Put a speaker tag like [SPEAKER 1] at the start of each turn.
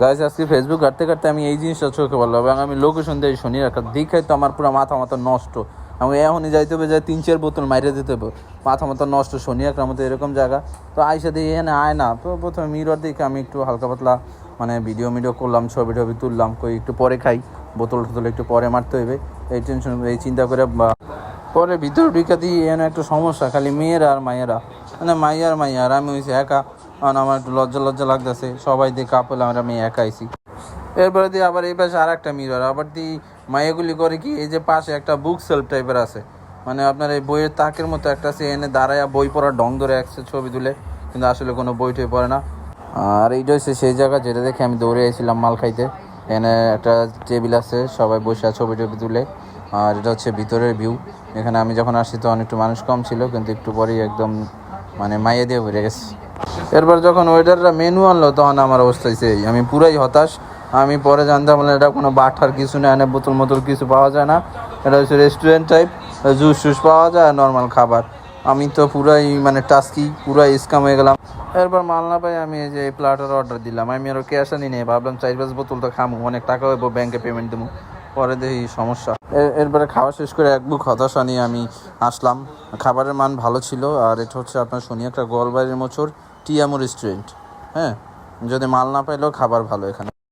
[SPEAKER 1] Guys আজকে Facebook ঘাটতে ঘাটতে আমি এই জিনিসটা চোখে বললাম এবং আমি লোকেশন দিয়ে শনি রাখা দেখাই তো আমার পুরো মাথা মাথা নষ্ট। আমি এখনই যাইতে হবে যে তিন চার বোতল মাইরে দিতে হবে। মাথা মাথা নষ্ট শনি রাখার মতো এরকম জায়গা। তো আইসা দিয়ে এখানে আয় না। তো প্রথমে মিরর দেখে আমি একটু হালকা পাতলা মানে ভিডিও মিডিও করলাম, ছবি টবি তুললাম, কই একটু পরে খাই। বোতল টোতল একটু পরে মারতে হইবে। এই টেনশন এই চিন্তা করে পরে ভিতরে ঢুকা দিয়ে এনে একটা সমস্যা, খালি মেয়েরা আর মায়েরা। মানে মাইয়ার মাইয়ার আমি হয়েছি একা। কারণ আমার একটু লজ্জা লজ্জা লাগতেছে। সবাই দিয়ে কাপল আমরা আমি একা আইছি এরপরে দিয়ে আবার এই পাশে আর একটা মিরর আবার দিয়ে মাইয়াগুলি করে কি, এই যে পাশে একটা বুক সেলফ টাইপের আছে। মানে আপনার এই বইয়ের তাকের মতো একটা আছে, এনে দাঁড়ায়া বই পড়ার ঢং ধরে একসে ছবি তুলে, কিন্তু আসলে কোনো বই টই পড়ে না। আর এইটা হচ্ছে সেই জায়গা যেটা দেখে আমি দৌড়ে এসেছিলাম মাল খাইতে। এখানে একটা টেবিল আছে, সবাই বসে ছবি টবি তুলে। আর এটা হচ্ছে ভিতরের ভিউ এখানে আমি যখন আসছি তখন একটু মানুষ কম ছিল, কিন্তু একটু পরেই একদম মানে মাইয়ে দিয়ে ভরে গেছে। এরপর যখন ওয়েটাররা মেনু আনলো, তখন আমার অবস্থা সেই আমি পুরাই হতাশ। আমি পরে জানতাম এটা কোনো বাঠার কিছু না বোতল মোতল কিছু পাওয়া যায় না। এটা হচ্ছে রেস্টুরেন্ট টাইপ জুস টুস পাওয়া যায় নর্মাল খাবার। আমি তো পুরাই মানে টাস্কি, পুরাই স্কাম হয়ে গেলাম। এরপর মাল না পাই আমি এই যে প্লাটার অর্ডার দিলাম। আমি আরও ক্যাশ আনি নেই। ভাবলাম, চার পাঁচ বোতল তো খামু, অনেক টাকা হইব ব্যাংকে পেমেন্ট দেবো পরে দেখি সমস্যা। এর- এরপরে খাওয়া শেষ করে এক বুক হতাশা নিয়ে আমি আসলাম। খাবারের মান ভালো ছিল, আর এটা হচ্ছে আপনার শুনি, একটা গোয়ালবাড়ির মোচর টিয়ামো রেস্টুরেন্ট হ্যাঁ যদি মাল না পাইলেও খাবার ভালো এখানে।